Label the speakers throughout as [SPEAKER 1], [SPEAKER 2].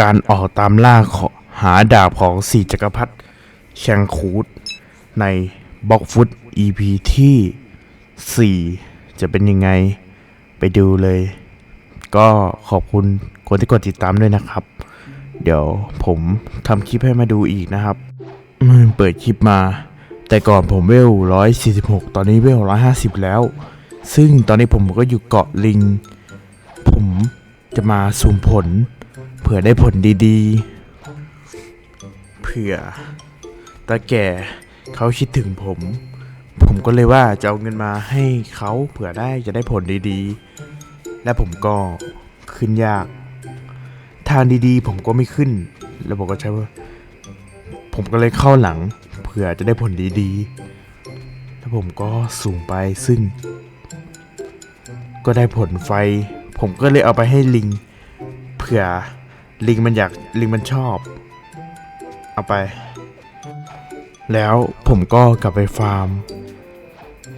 [SPEAKER 1] การออกตามล่าหาดาบของสี่จักรพรรดิแชงคูดในบล็อกฟุต EP ที่ 4 จะเป็นยังไงไปดูเลย ก็ขอบคุณคนที่กดติดตามด้วยนะครับ เดี๋ยวผมทำคลิปให้มาดูอีกนะครับเปิดคลิปมา แต่ก่อนผมเวล 146 ตอนนี้เวล 150 แล้ว ซึ่งตอนนี้ผมก็อยู่เกาะลิง ผมจะมาสุ่มผล ผื่อได้ผลดีๆ เผื่อตาแก่เขาคิดถึงผม ผมก็เลยว่าจะเอาเงินมาให้เขาเผื่อได้จะได้ผลดีๆ และผมก็ขึ้นยาก ทางดีๆ ผมก็ไม่ขึ้น แล้วผมก็ใช้ว่า ผมก็เลยเข้าหลัง เผื่อจะได้ผลดีๆ แล้วผมก็สูงไปซึ่ง ก็ได้ผลไฟ ผมก็เลยเอาไปให้ลิง เผื่อ ลิงมันอยากลิงมันชอบ เอาไป แล้วผมก็กลับไปฟาร์ม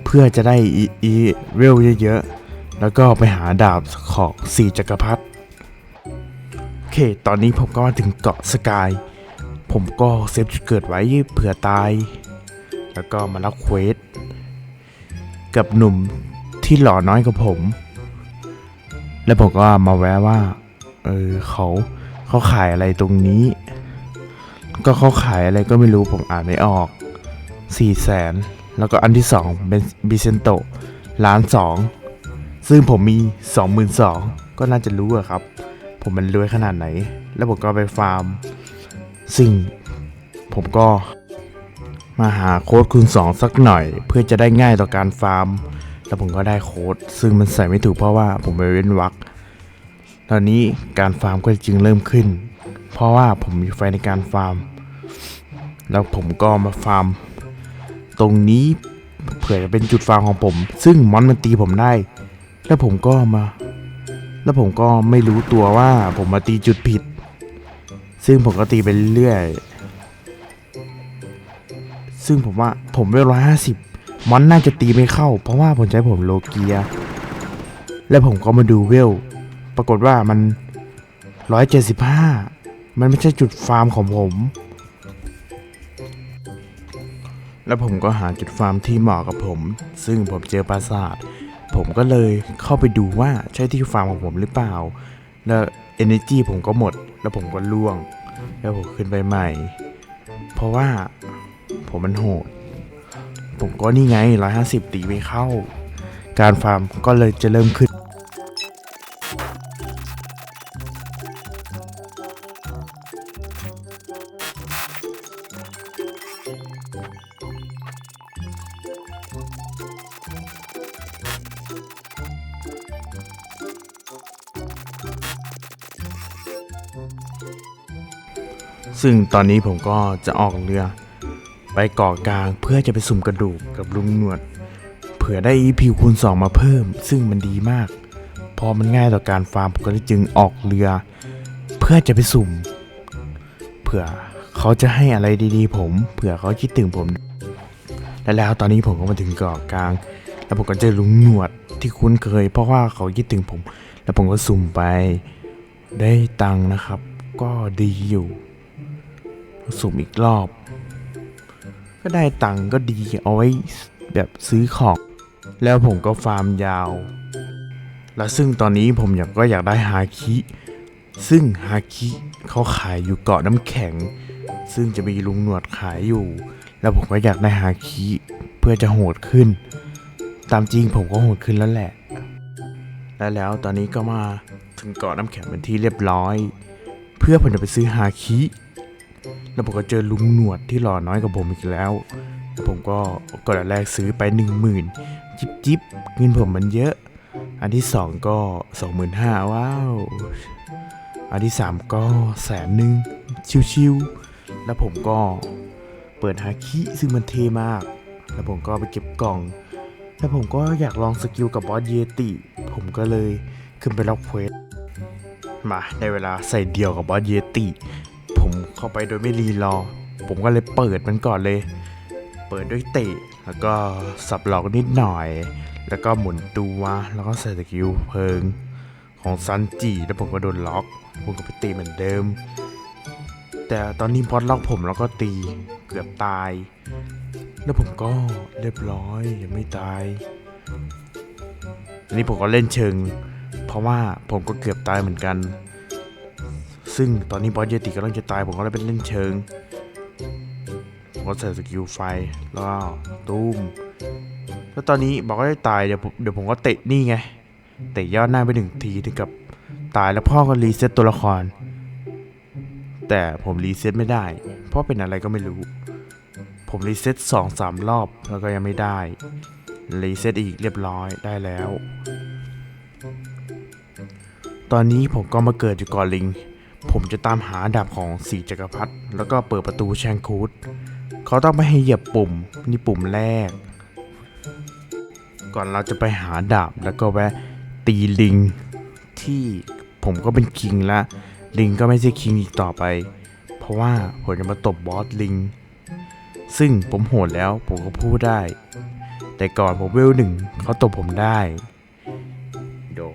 [SPEAKER 1] เพื่อจะได้อีอีเวลเยอะๆ แล้วก็ไปหาดาบของสี่จักรพรรดิโอเค ตอนนี้ผมก็มาถึงเกาะสกาย ผมก็เซฟจุดเกิดไว้เผื่อตาย แล้วก็มารับเควสกับหนุ่มที่หล่อน้อยกว่าผม แล้วผมก็มาแวะว่า เออเขา เขาขายอะไรตรงนี้ ก็เขาขายอะไรก็ไม่รู้ผมอ่านไม่ออกสี่แสนแล้วก็อันที่สองเป็นบิเซนโตล้านสองซึ่งผมมีสองหมื่นสองก็น่าจะรู้อะครับ ผมมันรวยขนาดไหน แล้วผมก็ไปฟาร์ม ซึ่งผมก็มาหาโค้ดคูณ2 สักหน่อย เพื่อจะได้ง่ายต่อการฟาร์ม แล้วผมก็ได้โค้ดซึ่งมันใส่ไม่ถูกเพราะว่าผมไปเว้นวรรค ตอนนี้การฟาร์มก็จึงเริ่มขึ้น เพราะว่าผมมีไฟในการฟาร์ม แล้วผมก็มาฟาร์ม ตรงนี้เผื่อจะเป็นจุดฟาร์มของผม ซึ่งมอนมันตีผมได้ แล้วผมก็มา แล้วผมก็ไม่รู้ตัวว่าผมมาตีจุดผิด ซึ่งผมก็ตีไปเรื่อยซึ่งผมว่าผมเวลร้อยห้าสิบมอนน่าจะตีไม่เข้า เพราะว่าผมใช้ผมโลเกีย แล้วผมก็มาดูเวล ปรากฏว่ามันร้อยเจ็ดสิบห้ามันไม่ใช่จุดฟาร์มของผม แล้วผมก็หาจุดฟาร์มที่เหมาะกับผม ซึ่งผมเจอปราสาท ผมก็เลยเข้าไปดูว่าใช่ที่ฟาร์มของผมหรือเปล่า แล้ว energy ผมก็หมด แล้วผมก็ล่วง แล้วผมขึ้นไปใหม่ เพราะว่าผมมันโหด ผมก็นี่ไง 150 ตีไม่เข้า การฟาร์มก็เลยจะเริ่มขึ้น ซึ่งตอนนี้ผมก็จะออกเรือ ไปเกาะกลางเพื่อจะไปสุ่มกระดูกกับลุงหนวด เผื่อได้ EP คูณ2มาเพิ่ม ซึ่งมันดีมาก พอมันง่ายต่อการฟาร์มผมก็เลยจึงออกเรือ เพื่อจะไปสุ่ม เผื่อเขาจะให้อะไรดีๆ ผม เผื่อเขาคิดถึงผม และแล้วตอนนี้ผมก็มาถึงเกาะกลาง แล้วผมก็เจอลุงหนวดที่คุ้นเคย เพราะว่าเขาคิดถึงผม แล้วผมก็สุ่มไปได้ตังค์นะครับ ก็ดีอยู่ สุ่มอีกรอบ ก็ได้ตังค์ก็ดีเอาไว้แบบซื้อของ แล้วผมก็ฟาร์มยาว และซึ่งตอนนี้ผมอยากก็อยากได้ฮาคิ ซึ่งฮาคิเขาขายอยู่เกาะน้ำแข็ง ซึ่งจะมีลุงหนวดขายอยู่ แล้วผมก็อยากได้ฮาคิเพื่อจะโหดขึ้น ตามจริงผมก็โหดขึ้นแล้วแหละและแล้วตอนนี้ก็มาถึงเกาะน้ำแข็งเป็นที่เรียบร้อย เพื่อผมจะไปซื้อฮาคิ แล้วผมก็เจอลุงหนวดที่หล่อน้อยกว่าผมอีกแล้วแล้วผมก็กดอันแรกซื้อไปหนึ่งหมื่นจิบจิบเงินผมมันเยอะ อันที่สองก็สองหมื่นห้าว้าว อันที่สามก็แสนหนึ่งชิวๆแล้วผมก็เปิดฮาคิซึ่งมันเท่มาก แล้วผมก็ไปเก็บกล่อง แล้วผมก็อยากลองสกิลกับบอสเยติ ผมก็เลยขึ้นไปรับเควสมาในเวลาใส่เดียวกับบอสเยติ เข้าไปโดยไม่รีรอ ผมก็เลยเปิดมันก่อนเลย เปิดด้วยเตะ แล้วก็สับหลอกนิดหน่อย แล้วก็หมุนตัวแล้วก็ใส่สกิลเพลิง ของซันจิแล้วผมก็โดนล็อกผมก็ไปตีเหมือนเดิม แต่ตอนนี้บอสล็อกผมแล้วก็ตีเกือบตาย แล้วผมก็เรียบร้อยยังไม่ตายอันนี้ผมก็เล่นเชิง เพราะว่าผมก็เกือบตายเหมือนกัน ซึ่งตอนนี้บอสเยติกำลังจะตายผมก็เลยเป็นเล่นเชิงผมก็ใส่สกิลไฟแล้วก็ตุ้มแล้วตอนนี้บอกว่าได้ตายเดี๋ยวผมเดี๋ยวผมก็เตะนี่ไงเตะยอดหน้าไปหนึ่งทีถึงกับตายแล้วพ่อก็รีเซ็ตตัวละคร แต่ผมรีเซ็ตไม่ได้ เพราะเป็นอะไรก็ไม่รู้ ผมรีเซ็ตสองสามรอบแล้วก็ยังไม่ได้รีเซ็ตอีกเรียบร้อยได้แล้ว ตอนนี้ผมก็มาเกิดอยู่ก่อนลิง ผมจะตามหาดาบของสีจักรพรรดิแล้วก็เปิดประตูแชงคูดเขาต้องไม่ให้เหยียบปุ่มนี่ปุ่มแรก ก่อนเราจะไปหาดาบแล้วก็แวะตีลิงที่ผมก็เป็นคิงละลิงก็ไม่ใช่คิงอีกต่อไป เพราะว่าผมจะมาตบบอสลิง ซึ่งผมโหดแล้วผมก็พูดได้ แต่ก่อนผมเวลหนึ่งเขาตบผมได้ เดี๋ยว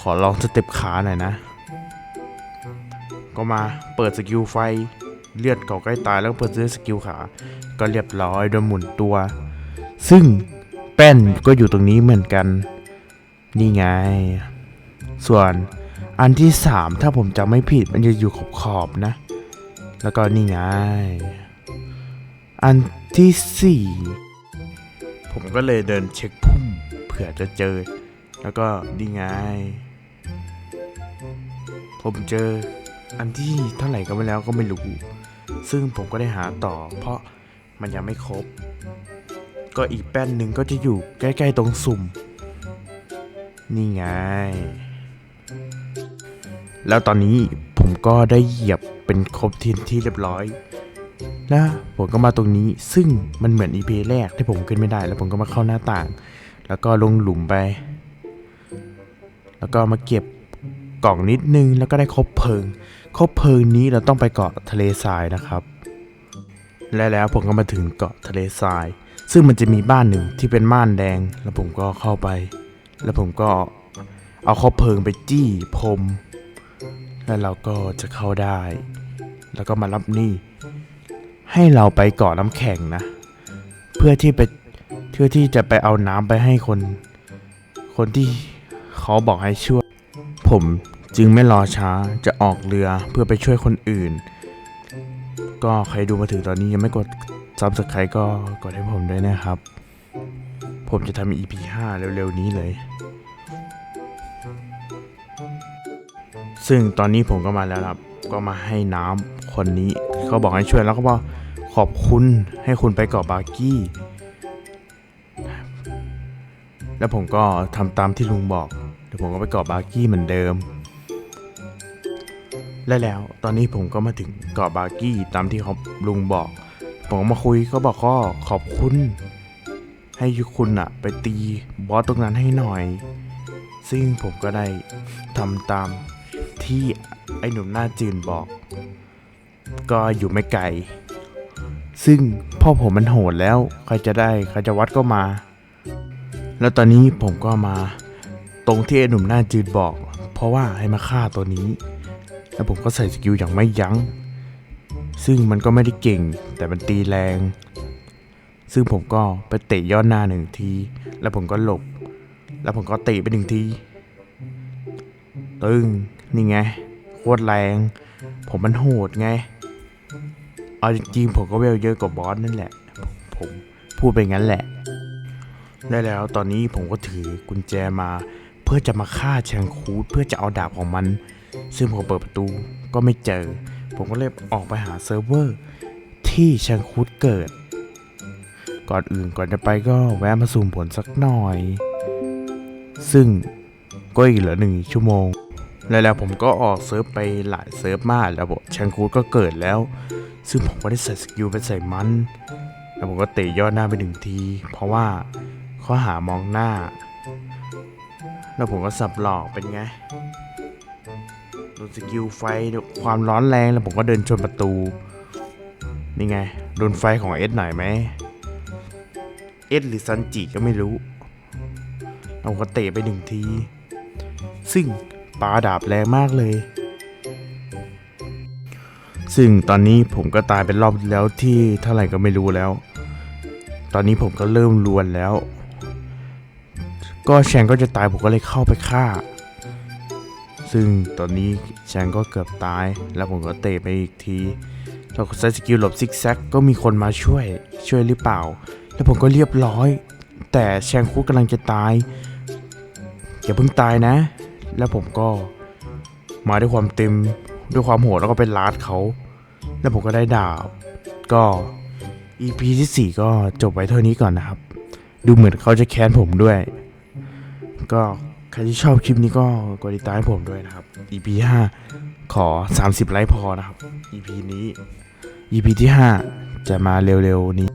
[SPEAKER 1] ขอลองสเต็ปขาหน่อยนะ ก็มาเปิดสกิลไฟ เลือดเก่าใกล้ตายแล้วก็เปิดด้วยสกิลขา ก็เรียบร้อยโดยหมุนตัว ซึ่งแป้นก็อยู่ตรงนี้เหมือนกัน นี่ไง ส่วนอันที่สามถ้าผมจำไม่ผิดมันจะอยู่ขอบขอบนะ แล้วก็นี่ไง อันที่สี่ผมก็เลยเดินเช็คพุ่มเผื่อจะเจอ แล้วก็นี่ไง ผมเจอ อันที่เท่าไหร่ก็ไม่แล้วก็ไม่รู้ ซึ่งผมก็ได้หาต่อ เพราะมันยังไม่ครบ ก็อีกแป้นหนึ่งก็จะอยู่ใกล้ๆตรงสุ่ม นี่ไง แล้วตอนนี้ผมก็ได้เหยียบเป็นครบทีที่เรียบร้อยแล้วผมก็มาตรงนี้ซึ่งมันเหมือน EP แรกที่ผมขึ้นไม่ได้ แล้วผมก็มาเข้าหน้าต่าง แล้วก็ลงหลุมไป แล้วก็มาเก็บกล่องนิดนึงแล้วก็ได้ครบเพลิง ครบเพลิงนี้เราต้องไปเกาะทะเลทรายนะครับ และแล้วผมก็มาถึงเกาะทะเลทราย ซึ่งมันจะมีบ้านหนึ่งที่เป็นม่านแดง แล้วผมก็เข้าไป แล้วผมก็เอาคบเพลิงไปจี้พรมแล้วเราก็จะเข้าได้ แล้วก็มารับหนี่ให้เราไปเกาะน้ำแข็งนะ เพื่อที่ไปเพื่อที่จะไปเอาน้ำไปให้คน คนที่เขาบอกให้ช่วยผม จึงไม่รอช้าจะออกเรือเพื่อไปช่วยคนอื่น ก็ใครดูมาถึงตอนนี้ยังไม่กดซับสไครต์ก็กดให้ผมด้วยนะครับ ผมจะทำ EP 5 เร็วๆ นี้เลย ซึ่งตอนนี้ผมก็มาแล้วครับ ก็มาให้น้ำคนนี้เขาบอกให้ช่วยแล้วก็บอกขอบคุณให้คุณไปเกาะบากี้ แล้วผมก็ทำตามที่ลุงบอก เดี๋ยวผมก็ไปเกาะบากี้เหมือนเดิม และแล้วตอนนี้ผมก็มาถึงเกาะบาร์กี้ตามที่เขาลุงบอก ผมก็มาคุยก็บอกก็ขอบคุณ ให้คุณอะไปตีบอสตรงนั้นให้หน่อย ซึ่งผมก็ได้ทำตามที่ไอ้หนุ่มหน้าจืนบอก ก็อยู่ไม่ไกล ซึ่งพ่อผมมันโหดแล้ว ใครจะได้ใครจะวัดก็มา แล้วตอนนี้ผมก็มา ตรงที่ไอ้หนุ่มหน้าจืดบอก เพราะว่าให้มาฆ่าตัวนี้ แล้วผมก็ใส่สกิลอย่างไม่ยัง้ง ซึ่งมันก็ไม่ได้เก่ง แต่มันตีแรง ซึ่งผมก็ไปเตะยอดหน้าหนึ่งที แล้วผมก็หลบ แล้วผมก็เตะไปหนึ่งที ตึงนี่ไง โคตรแรง ผมมันโหดไง เอาจริงๆผมก็เวลเยอะกว่าบอสนั่นแหละ ผมพูดไปงั้นแหละ ได้แล้วตอนนี้ผมก็ถือกุญแจมา เพื่อจะมาฆ่าแชงคูดเพื่อจะเอาดาบของมัน ซึ่งผมเปิดประตูก็ไม่เจอ ผมก็เลยออกไปหาเซิร์ฟเวอร์ที่แชงคูดเกิด ก่อนอื่นก่อนจะไปก็แวะมาสุ่มผลสักหน่อย ซึ่งก็อีกเหลือหนึ่งชั่วโมง แล้วแล้วผมก็ออกเซิร์ฟไปหลายเซิร์ฟมากแล้วบอกแชงคูดก็เกิดแล้ว ซึ่งผมก็ได้ใส่สกิลไปใส่มัน แล้วผมก็เตะยอดหน้าไปหนึ่งที เพราะว่าข้อหามองหน้า แล้วผมก็สับหลอกเป็นไง สกิลไฟความร้อนแรงแล้วผมก็เดินชนประตู นี่ไง โดนไฟของเอสหน่อยไหมเอสหรือซันจิก็ไม่รู้เราก็เตะไปหนึ่งที ซึ่งปาดาบแรงมากเลย ซึ่งตอนนี้ผมก็ตายเป็นรอบแล้วที่เท่าไหร่ก็ไม่รู้แล้ว ตอนนี้ผมก็เริ่มรวนแล้ว ก็แชงก็จะตายผมก็เลยเข้าไปฆ่า ซึ่งตอนนี้แชงก็เกือบตาย แล้วผมก็เตะไปอีกทีเราก็ใช้สกิลหลบซิกแซกก็มีคนมาช่วยช่วยหรือเปล่า แล้วผมก็เรียบร้อย แต่แชงคุกกำลังจะตายอย่าเพิ่งตายนะ แล้วผมก็มาด้วยความเต็มด้วยความโหดแล้วก็ไปลาดเขา แล้วผมก็ได้ดาบ ก็ EP ที่ 4 ก็จบไว้เท่านี้ก่อนนะครับ ดูเหมือนเขาจะแค้นผมด้วย ก็ ใครที่ชอบคลิปนี้ก็กดติดตามให้ผมด้วยนะครับ EP 5 ขอ 30 ไลค์พอนะครับ EP นี้ EP ที่ 5 จะมาเร็วๆนี้